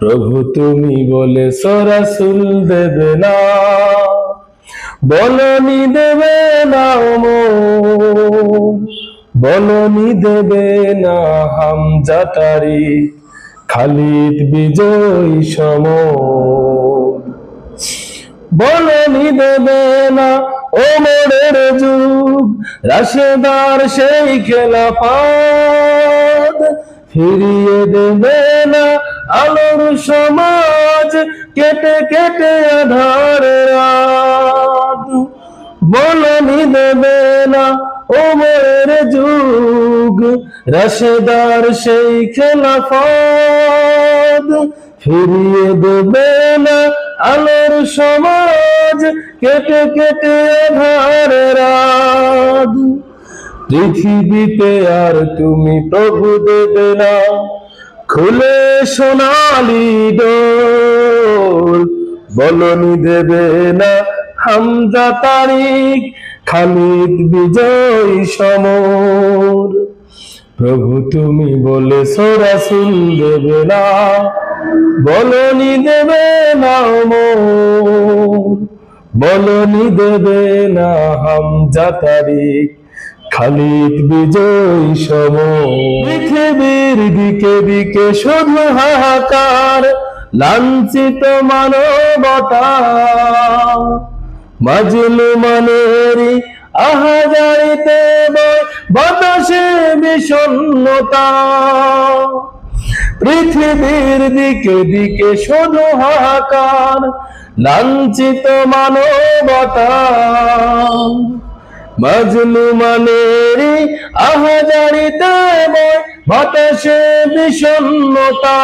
প্রভু তুমি বলে সরাসুল দেবে না, বলনি দেবে না বলনি দেবে না হামজা তারিখ খালিদ বিজয় সম বলনি দেবে না ওমরের যুগ, রাশেদার সেই খেলাফাত, ফিরিয়ে দেবে না আলোর সমাজ কেটে কেটে আধার বলনি দেবে না ওমরের যুগ, রাশেদার সেই খেলাফত ফিরিয়ে দেবে না আলোর সমাজ কেটে কেটে আধার পৃথিবীতে আর তুমি প্রভু দেবে না। খুলে সোনালি ডোর বলনি দেবে না হামজা তারিখ, খালিদ বিজয় সমর। প্রভু তুমি বলে সোরাসুল দেবে না, বলনি দেবে না মোর বলনি দেবে না হামজা তারিখ খালিদ বিজয় সম। পৃথিবীর দিকে দিকে শুধু হাহাকার, লাঞ্ছিত মানবতা। মাজলু মানেরি বয় বাতাসে বিষণ্ণতা। পৃথিবীর দিকে দিকে শুধু হাহাকার, লাঞ্ছিত মানবতা। মাজলু মানেরি আহাজারিতে বয় বাতাসে বিষণ্ণতা।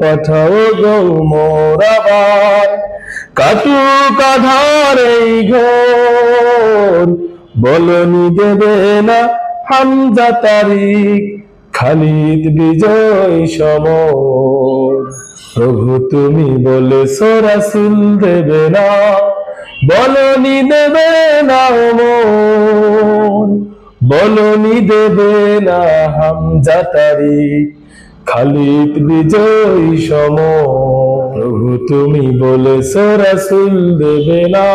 পাঠাও গো মোরাবার কাটু কাধার এই ঘোর। বলনি দেবে না হামজা তারিখ, খালিদ বিজয় সমর। প্রভু তুমি বলে সরাসুল দেবে না বলনি দেবে না মন বলনি দেবে না হাম তারিখ খালিদ বিজয় সম প্রভু তুমি বলে সরাসুল দেবে না।